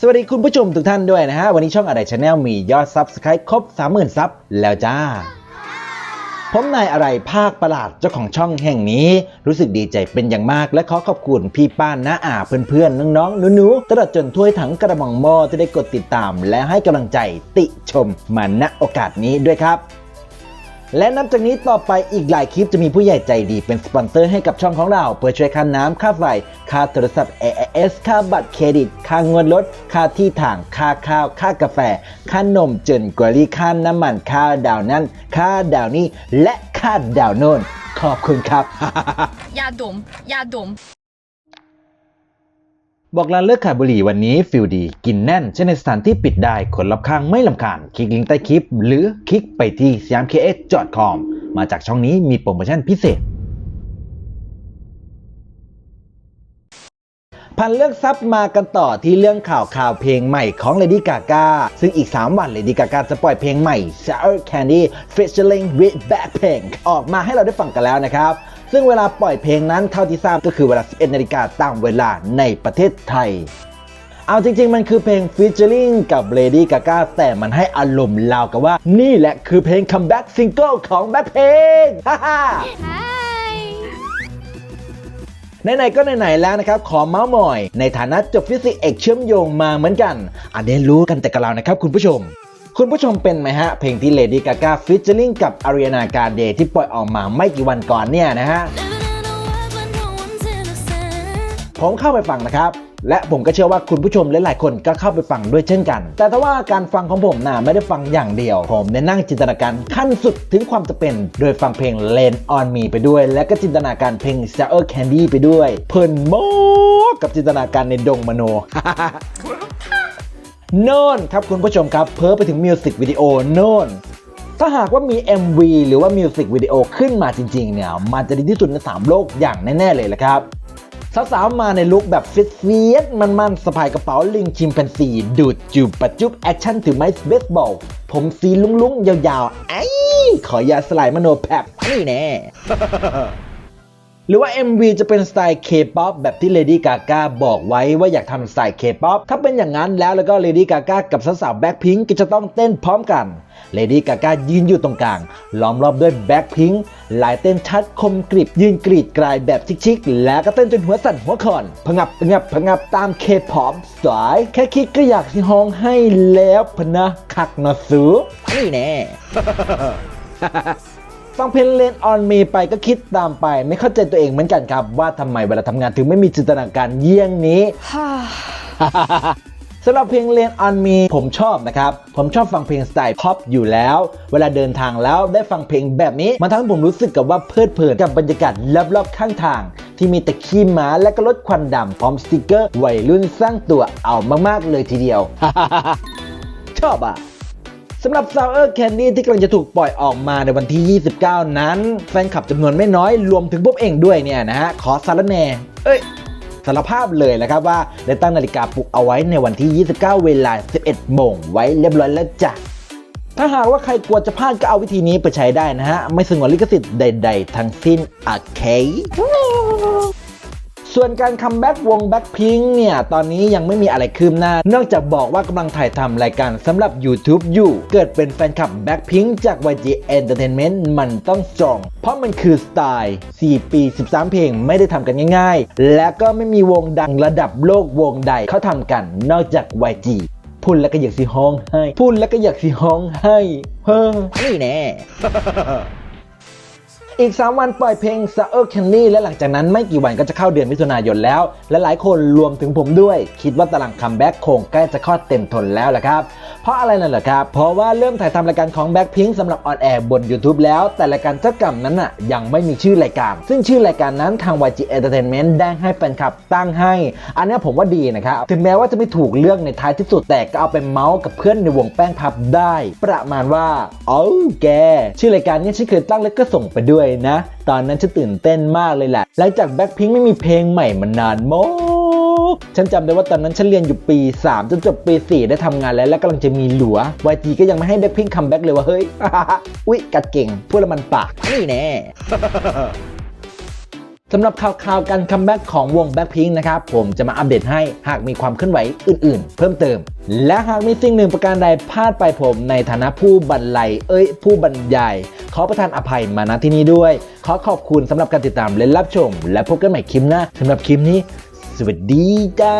สวัสดีคุณผู้ชมทุกท่านด้วยนะฮะ วันนี้ช่องอะไรชาแนลมียอดซับสไครต์ครบ 30,000 ซับแล้วจ้า ผมนายอะไรภาคประหลาดเจ้าของช่องแห่งนี้ รู้สึกดีใจเป็นอย่างมาก และขอขอบคุณพี่ป้านน้าอาเพื่อนๆ น้องๆหนูๆตลอดจนถ้วยถังกระมังหม้อที่ได้กดติดตาม และให้กำลังใจติชมมาณโอกาสนี้ด้วยครับ และนับจากนี้ต่อไปอีกหลายคลิปจะมีผู้ใหญ่ใจดีเป็นสปอนเซอร์ให้กับช่องของเรา เพื่อช่วยค่าน้ำค่าไฟ ค่าโทรศัพท์ AIS ค่าบัตรเครดิต ค่างวดรถ ค่าที่ถ่าง ค่าข้าว ค่ากาแฟ ค่านมจนกว่ารีค่าน้ำมัน ค่าดาวนั้น ค่าดาวนี้ และค่าดาวโน่น ขอบคุณครับ ยาดม ยาดม บอกลาเลิกขายบุหรี่วันนี้ฟิลดี กินแน่นใช่นในสถานที่ปิดได้คนรับข้างไม่ลำคาญ คลิกลิงก์ใต้คลิป หรือคลิกไปที่สยามเคเอสจอดคอมมาจากช่องนี้มีโปรโมชั่นพิเศษ พันเลือกซับมากันต่อที่เรื่องข่าวข่าวเพลงใหม่ของ Lady Gaga ซึ่งอีก 3 วัน Lady Gaga จะปล่อยเพลงใหม่ Sour Candy featuring with Blackpink ออกมาให้เราได้ฟังกันแล้วนะครับ ซึ่งเวลาปล่อยเพลงนั้นเท่าที่ทราบก็คือเวลา 11นาฬิกาตามเวลาในประเทศไทย เอาจริง ๆ มันคือเพลง featuring กับ Lady Gaga แต่มันให้อารมณ์ราวกับว่า นี่แหละคือเพลง comeback single ของ Blackpink ฮ่าฮ่าไหนๆก็ไหนๆแล้วนะครับ ขอเมาส์มอย ในฐานะจบฟิสิกส์เอกเชื่อมโยงมาเหมือนกัน อันนี้รู้กันแต่กับเรานะครับคุณผู้ชม คุณผู้ชมเป็นไหมฮะ เพลงที่ Lady Gaga featuring กับ Ariana Grande ที่ปล่อยออกมาไม่กี่วันก่อนเนี่ยนะฮะ ผมเข้าไปฟังนะครับและผมก็เชื่อว่าคุณผู้ชมหลายๆคนก็เข้าไปฟังด้วยเช่นกัน แต่ถ้าว่าการฟังของผมน่ะไม่ได้ฟังอย่างเดียว ผมได้นั่งจินตนาการขั้นสุดถึงความจะเป็น โดยฟังเพลง l a n on Me ไปด้วย และก็จินตนาการเพลง Sour Candy ไปด้วย เพลินโมกกับจินตนาการในดงมโน โน่นครับคุณผู้ชมครับ เพ้อไปถึงมิวสิกวิดีโอโน่นถ้าหากว่ามี MV หรือว่ามิวสิกวิดีโอขึ้นมาจริงๆเนี่ยมันจะดีที่สุดใน 3 โลกอย่างแน่ ๆ เลยแหละครับสาวๆมาในลุคแบบฟิตเฟียสมันๆสะพายกระเป๋าลิงชิมแปนซีดูดจูบปัดจุบแอคชั่นถือไม้เบสบอล ผมสีลุ้งๆ ยาวๆไอ้ขอยาสลายมโนแพบนี่แน่ หรือว่า MV จะเป็นสไตล์ K-POP แบบที่ Lady Gaga บอกไว้ว่าอยากทำสไตล์ K-POP ถ้าเป็นอย่างนั้นแล้วแล้วก็ Lady Gaga กับสาวๆ Blackpink ก็จะต้องเต้นพร้อมกัน Lady Gaga ยืนอยู่ตรงกลาง ล้อมรอบด้วย Blackpink ลายเต้นชัดคมกริบ ยืนกรีดกลายแบบชิคๆ แล้วก็เต้นจนหัวสั่นหัวคอนพงับพงับพงับตาม K-POP สายแค่คิดก็อยากสิฮ้องให้แล้วพนะคักนะสูนี่แน่ ฟังเพลงเลนออนมีไปก็คิดตามไป ไม่เข้าใจตัวเองเหมือนกันครับ ว่าทำไมเวลาทำงานถึงไม่มีจินตนาการเยี่ยงนี้ สำหรับเพลงเลนออนมีผมชอบนะครับ ผมชอบฟังเพลงสไตล์พ็อปอยู่แล้ว เวลาเดินทางแล้วได้ฟังเพลงแบบนี้ มันทำให้ผมรู้สึกกับว่าเพลิดเพลินกับบรรยากาศรอบๆข้างทาง ที่มีแต่ขี้ม้าและก็รถควันดำพร้อมสติกเกอร์วัยรุ่นสร้างตัวเอามากๆเลยทีเดียว ชอบอะ สำหรับ Sour Candy ที่กำลังจะถูกปล่อยออกมาในวันที่ 29 นั้น แฟนคลับจำนวนไม่น้อยรวมถึงพวกเองด้วยเนี่ยนะฮะ ขอสารแน่ เอ้ยสารภาพเลยนะครับว่าได้ตั้งนาฬิกาปลุกเอาไว้ในวันที่ 29 เวลา 11 โมงไว้เรียบร้อยแล้วจ้ะถ้าหากว่าใครกลัวจะพลาดก็เอาวิธีนี้ไปใช้ได้นะฮะ ไม่สงวนลิขสิทธิ์ใด ๆ ทั้งสิ้นโอเค ส่วนการคัมแบ็กวงแบ็คพิงเนี่ย ตอนนี้ยังไม่มีอะไรคืบหน้า นอกจากบอกว่ากำลังถ่ายทำรายการสำหรับ YouTube อยู่ เกิดเป็นแฟนคลับแบ็คพิงจาก YG Entertainment มันต้องจอง เพราะมันคือสไตล์ 4 ปี 13 เพลงไม่ได้ทำกันง่ายๆ และก็ไม่มีวงดังระดับโลกวงใดเขาทำกัน นอกจาก YG พูดแล้วก็อยากสิฮ้องให้ พูดแล้วก็อยากสิฮ้องให้ เฮ้อนี่แน่ อีก 3 วันปล่อยเพลง Sour Candy และหลังจากนั้นไม่กี่วันก็จะเข้าเดือนมิถุนายนแล้ว และหลายคนรวมถึงผมด้วย คิดว่าตารางคัมแบ็กคงใกล้จะคลอดเต็มทนแล้วละครับ เพราะอะไรนั่นเหรอครับ เพราะว่าเริ่มถ่ายทำรายการของ Blackpink สำหรับออนแอร์บน YouTube แล้ว แต่รายการเจ้ากรรมนั้นน่ะยังไม่มีชื่อรายการ ซึ่งชื่อรายการนั้นทาง YG Entertainment ได้ให้แฟนคลับตั้งให้ อันนี้ผมว่าดีนะครับถึงแม้ว่าจะไม่ถูกเลือกในท้ายที่สุดแต่ก็เอาไปเมาส์กับเพื่อนในวงแป้งพับได้ ประมาณว่าเอ้าแกชื่อรายการนี้ฉันเคยตั้งแล้วก็ส่งไปด้วยนะ ตอนนั้นฉันตื่นเต้นมากเลยแหละ หลังจากแบ็คพิงไม่มีเพลงใหม่มานานมากฉันจำได้ว่าตอนนั้นฉันเรียนอยู่ปี 3 จนจบปี 4 ได้ทำงานแล้ว และกำลังจะมีหลัววายจีก็ยังไม่ให้แบ็คพิงคัมแบ็กเลยว่าเฮ้ย อุ๊ยกัดเก่งพูดละมันปากนี่แน่ สำหรับข่าวๆการคัมแบ็กของวงแบ็คพิงนะครับ ผมจะมาอัปเดตให้หากมีความเคลื่อนไหวอื่นๆ เพิ่มเติม และหากมีสิ่งหนึ่งประการใดพลาดไปผมในฐานะผู้บรรลัย เอ้ย ผู้บรรยาย ขอประทานอภัยมาณที่นี้ด้วย ขอขอบคุณสำหรับการติดตามและรับชม และพบกันใหม่คลิปหน้าสำหรับคลิปนี้ สวัสดีจ้า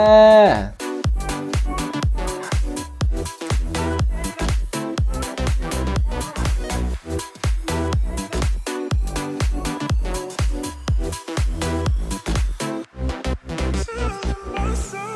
so